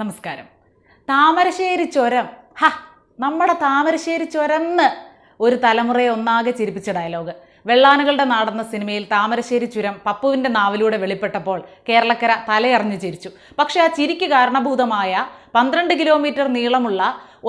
നമസ്കാരം. താമരശ്ശേരി ചുരം. ഹ നമ്മുടെ താമരശ്ശേരി ചുരന്ന് ഒരു തലമുറയെ ഒന്നാകെ ചിരിപ്പിച്ച ഡയലോഗ് വെള്ളാനകളുടെ നാടെന്ന സിനിമയിൽ താമരശ്ശേരി ചുരം പപ്പുവിന്റെ നാവിലൂടെ വെളിപ്പെട്ടപ്പോൾ കേരളക്കര തലയറിഞ്ഞു ചിരിച്ചു. പക്ഷേ ആ ചിരിക്ക് കാരണഭൂതമായ പന്ത്രണ്ട് കിലോമീറ്റർ നീളമുള്ള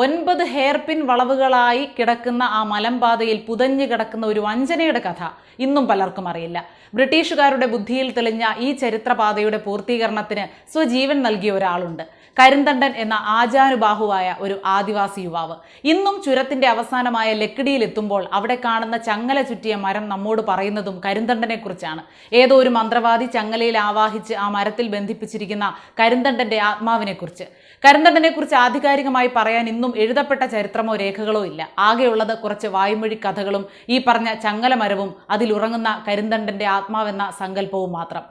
ഒൻപത് ഹെയർപിൻ വളവുകളായി കിടക്കുന്ന ആ മലമ്പാതയിൽ പുതഞ്ഞു കിടക്കുന്ന ഒരു വഞ്ചനയുടെ കഥ ഇന്നും പലർക്കും അറിയില്ല. ബ്രിട്ടീഷുകാരുടെ ബുദ്ധിയിൽ തെളിഞ്ഞ ഈ ചരിത്രപാതയുടെ പൂർത്തീകരണത്തിന് സ്വജീവൻ നൽകിയ ഒരാളുണ്ട്. കരിന്തണ്ടൻ എന്ന ആചാനുബാഹുവായ ഒരു ആദിവാസി യുവാവ്. ഇന്നും ചുരത്തിന്റെ അവസാനമായ ലക്കിടിയിൽ എത്തുമ്പോൾ അവിടെ കാണുന്ന ചങ്ങല ചുറ്റിയ മരം നമ്മോട് പറയുന്നതും കരിന്തണ്ടനെ കുറിച്ചാണ്. ഏതോ ഒരു മന്ത്രവാദി ചങ്ങലയിൽ ആവാഹിച്ച് ആ മരത്തിൽ ബന്ധിപ്പിച്ചിരിക്കുന്ന കരിന്തണ്ടന്റെ ആത്മാവിനെ കുറിച്ച് കരിന്തണ്ടനെ കുറിച്ച് ആധികാരികമായി പറയാൻ ഇന്നും എഴുതപ്പെട്ട ചരിത്രമോ രേഖകളോ ഇല്ല. ആകെയുള്ളത് കുറച്ച് വായ്മൊഴി കഥകളും ഈ പറഞ്ഞ ചങ്ങലമരവും അതിലുറങ്ങുന്ന കരിന്തണ്ടന്റെ ആത്മാവെന്ന സങ്കല്പവും മാത്രം.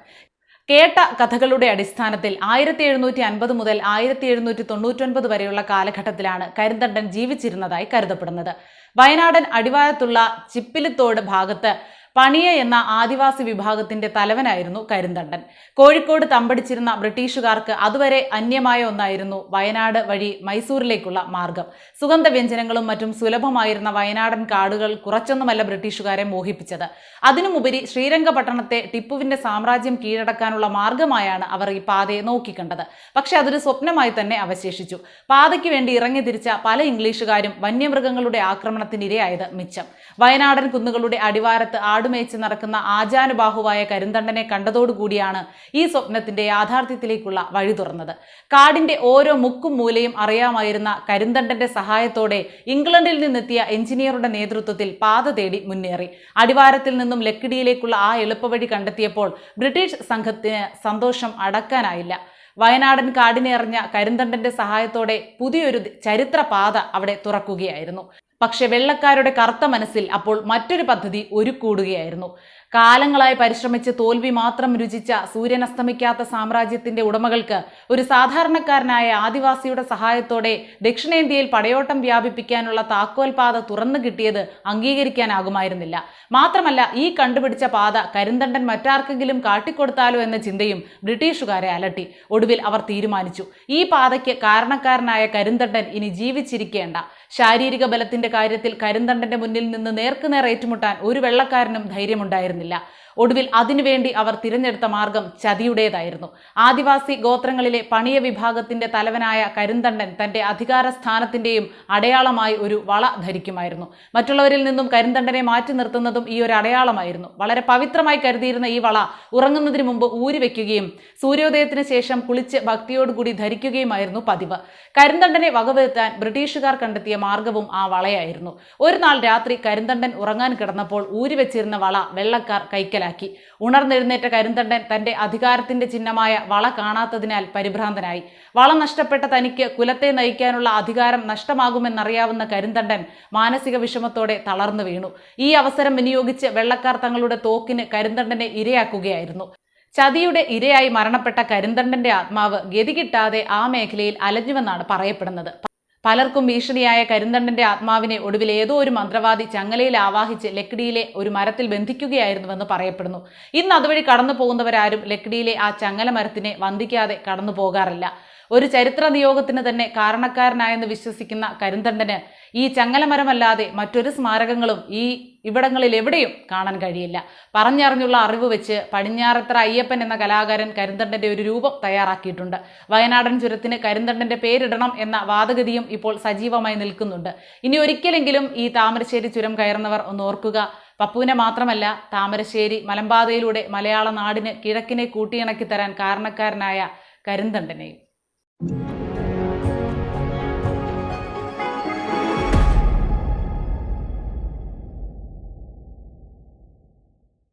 കേട്ട കഥകളുടെ അടിസ്ഥാനത്തിൽ ആയിരത്തി എഴുന്നൂറ്റി അൻപത് മുതൽ ആയിരത്തി എഴുന്നൂറ്റി തൊണ്ണൂറ്റൊൻപത് വരെയുള്ള കാലഘട്ടത്തിലാണ് കരിന്തണ്ടൻ ജീവിച്ചിരുന്നതായി കരുതപ്പെടുന്നത്. വയനാടൻ അടിവാരത്തുള്ള ചിപ്പിലിത്തോട് ഭാഗത്ത് പണിയ എന്ന ആദിവാസി വിഭാഗത്തിന്റെ തലവനായിരുന്നു കരിന്തണ്ടൻ. കോഴിക്കോട് തമ്പടിച്ചിരുന്ന ബ്രിട്ടീഷുകാർക്ക് അതുവരെ അന്യമായ ഒന്നായിരുന്നു വയനാട് വഴി മൈസൂരിലേക്കുള്ള മാർഗം. സുഗന്ധ വ്യഞ്ജനങ്ങളും മറ്റും സുലഭമായിരുന്ന വയനാടൻ കാടുകൾ കുറച്ചൊന്നുമല്ല ബ്രിട്ടീഷുകാരെ മോഹിപ്പിച്ചത്. അതിനുമുപരി ശ്രീരംഗപട്ടണത്തെ ടിപ്പുവിന്റെ സാമ്രാജ്യം കീഴടക്കാനുള്ള മാർഗമായാണ് അവർ ഈ പാതയെ നോക്കിക്കണ്ടത്. പക്ഷെ അതൊരു സ്വപ്നമായി തന്നെ അവശേഷിച്ചു. പാതയ്ക്ക് വേണ്ടി ഇറങ്ങി തിരിച്ച പല ഇംഗ്ലീഷുകാരും വന്യമൃഗങ്ങളുടെ ആക്രമണത്തിനിരയായത് മിച്ചം. വയനാടൻ കുന്നുകളുടെ അടിവാരത്ത് ആടുമേച്ച് നടക്കുന്ന ആചാനുബാഹുവായ കരിന്തണ്ടനെ കണ്ടതോടുകൂടിയാണ് ഈ സ്വപ്നത്തിന്റെ യാഥാർത്ഥ്യത്തിലേക്കുള്ള വഴി തുറന്നത്. കാടിന്റെ ഓരോ മുക്കും മൂലയും അറിയാമായിരുന്ന കരിന്തണ്ടന്റെ സഹായത്തോടെ ഇംഗ്ലണ്ടിൽ നിന്നെത്തിയ എഞ്ചിനീയറുടെ നേതൃത്വത്തിൽ പാത തേടി മുന്നേറി. അടിവാരത്തിൽ നിന്നും ലക്കിടിയിലേക്കുള്ള ആ എളുപ്പവഴി കണ്ടെത്തിയപ്പോൾ ബ്രിട്ടീഷ് സംഘത്തിന് സന്തോഷം അടക്കാനായില്ല. വയനാടൻ കാടിനെ എറിഞ്ഞ കരിന്തണ്ടന്റെ സഹായത്തോടെ പുതിയൊരു ചരിത്രപാത അവിടെ തുറക്കുകയായിരുന്നു. പക്ഷെ വെള്ളക്കാരുടെ കറുത്ത മനസ്സിൽ അപ്പോൾ മറ്റൊരു പദ്ധതി ഒരുക്കൂടുകയായിരുന്നു കാലങ്ങളായി പരിശ്രമിച്ച് തോൽവി മാത്രം രുചിച്ച സൂര്യൻ അസ്തമിക്കാത്ത സാമ്രാജ്യത്തിന്റെ ഉടമകൾക്ക് ഒരു സാധാരണക്കാരനായ ആദിവാസിയുടെ സഹായത്തോടെ ദക്ഷിണേന്ത്യയിൽ പടയോട്ടം വ്യാപിപ്പിക്കാനുള്ള താക്കോൽപാത തുറന്നു കിട്ടിയത് അംഗീകരിക്കാനാകുമായിരുന്നില്ല. മാത്രമല്ല ഈ കണ്ടുപിടിച്ച പാത കരിന്തണ്ടൻ മറ്റാർക്കെങ്കിലും കാട്ടിക്കൊടുത്താലോ എന്ന ചിന്തയും ബ്രിട്ടീഷുകാരെ അലട്ടി. ഒടുവിൽ അവർ തീരുമാനിച്ചു. ഈ പാതയ്ക്ക് കാരണക്കാരനായ കരിന്തണ്ടൻ ഇനി ജീവിച്ചിരിക്കേണ്ട. ശാരീരിക ബലത്തിന്റെ കാര്യത്തിൽ കരിന്തണ്ടന്റെ മുന്നിൽ നിന്ന് നേർക്കുനേർ ഏറ്റുമുട്ടാൻ ഒരു വെള്ളക്കാരനും ധൈര്യമുണ്ടായിരുന്നില്ല. ഒടുവിൽ അതിനുവേണ്ടി അവർ തിരഞ്ഞെടുത്ത മാർഗം ചതിയുടേതായിരുന്നു. ആദിവാസി ഗോത്രങ്ങളിലെ പണിയ വിഭാഗത്തിന്റെ തലവനായ കരിന്തണ്ടൻ തന്റെ അധികാര സ്ഥാനത്തിന്റെയും അടയാളമായി ഒരു വള ധരിക്കുമായിരുന്നു. മറ്റുള്ളവരിൽ നിന്നും കരിന്തണ്ടനെ മാറ്റി നിർത്തുന്നതും ഈ ഒരു അടയാളമായിരുന്നു. വളരെ പവിത്രമായി കരുതിയിരുന്ന ഈ വള ഉറങ്ങുന്നതിന് മുമ്പ് ഊരി വെക്കുകയും സൂര്യോദയത്തിന് ശേഷം കുളിച്ച് ഭക്തിയോടുകൂടി ധരിക്കുകയുമായിരുന്നു പതിവ്. കരിന്തണ്ടനെ വകവരുത്താൻ ബ്രിട്ടീഷുകാർ കണ്ടെത്തിയ മാർഗവും ആ വളയായിരുന്നു. ഒരു നാൾ രാത്രി കരിന്തണ്ടൻ ഉറങ്ങാൻ കിടന്നപ്പോൾ ഊരി വെച്ചിരുന്ന വള വെള്ളക്കാർ കൈക്കലാക്കി. ഉണർന്നെഴുന്നേറ്റ കരുന്തണ്ടൻ തന്റെ അധികാരത്തിന്റെ ചിഹ്നമായ വള കാണാത്തതിനാൽ പരിഭ്രാന്തനായി. വള നഷ്ടപ്പെട്ട തനിക്ക് കുലത്തെ നയിക്കാനുള്ള അധികാരം നഷ്ടമാകുമെന്നറിയാവുന്ന കരുന്തണ്ടൻ മാനസിക വിഷമത്തോടെ തളർന്നു വീണു. ഈ അവസരം വിനിയോഗിച്ച് വെള്ളക്കാർ തങ്ങളുടെ തോക്കിന് കരുന്തണ്ടനെ ഇരയാക്കുകയായിരുന്നു. ചതിയുടെ ഇരയായി മരണപ്പെട്ട കരിന്തണ്ടന്റെ ആത്മാവ് ഗതി കിട്ടാതെ ആ മേഖലയിൽ അലഞ്ഞുവെന്നാണ് പറയപ്പെടുന്നത്. പലർക്കും ഭീഷണിയായ കരിന്തണ്ടന്റെ ആത്മാവിനെ ഒടുവിൽ ഏതോ ഒരു മന്ത്രവാദി ചങ്ങലയിൽ ആവാഹിച്ച് ലക്കിടിയിലെ ഒരു മരത്തിൽ ബന്ധിക്കുകയായിരുന്നുവെന്ന് പറയപ്പെടുന്നു. ഇന്ന് അതുവഴി കടന്നു പോകുന്നവരാരും ലക്കിടിയിലെ ആ ചങ്ങല മരത്തിനെ വന്ദിക്കാതെ കടന്നു പോകാറില്ല. ഒരു ചരിത്ര നിയോഗത്തിന് തന്നെ കാരണക്കാരനായെന്ന് വിശ്വസിക്കുന്ന കരിന്തണ്ടന് ഈ ചങ്ങലമരമല്ലാതെ മറ്റൊരു സ്മാരകങ്ങളും ഈ ഇവിടങ്ങളിൽ എവിടെയും കാണാൻ കഴിയില്ല. പറഞ്ഞറിഞ്ഞുള്ള അറിവ് വെച്ച് പടിഞ്ഞാറത്ര അയ്യപ്പൻ എന്ന കലാകാരൻ കരിന്തണ്ടന്റെ ഒരു രൂപം തയ്യാറാക്കിയിട്ടുണ്ട്. വയനാടൻ ചുരത്തിന് കരിന്തണ്ടന്റെ പേരിടണം എന്ന വാദഗതിയും ഇപ്പോൾ സജീവമായി നിൽക്കുന്നുണ്ട്. ഇനി ഒരിക്കലെങ്കിലും ഈ താമരശ്ശേരി ചുരം കയറുന്നവർ ഒന്ന് ഓർക്കുക. പപ്പുവിനെ മാത്രമല്ല താമരശ്ശേരി മലമ്പാതയിലൂടെ മലയാള നാടിന് കിഴക്കിനെ കൂട്ടിയിണക്കി തരാൻ കാരണക്കാരനായ കരിന്തണ്ടനെയും.